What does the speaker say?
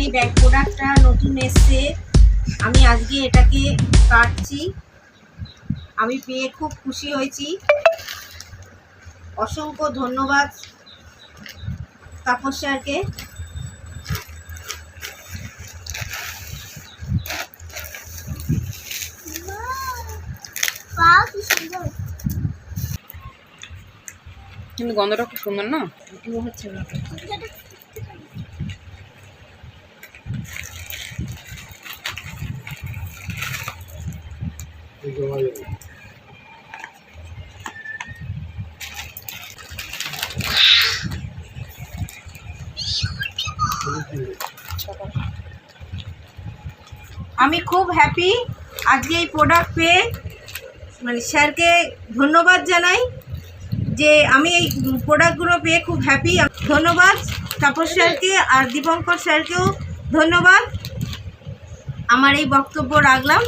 এই ব্যাগ প্রোডাক্টটা নতুন এসছে। আমি আজকে এটাকে কাটছি। আমি পেয়ে খুব খুশি হয়েছি। অসংখ্য ধন্যবাদ তাপস স্যারকে। কিন্তু গন্ধটা খুব সুন্দর না? হচ্ছে আমি খুব হ্যাপি আজকে এই প্রোডাক্ট পেয়ে মানে স্যারকে ধন্যবাদ জানাই যে আমি এই প্রোডাক্টগুলো পেয়ে খুব হ্যাপি ধন্যবাদ তাপস স্যারকে আর দীপঙ্কর স্যারকেও ধন্যবাদ। আমার এই বক্তব্য রাখলাম।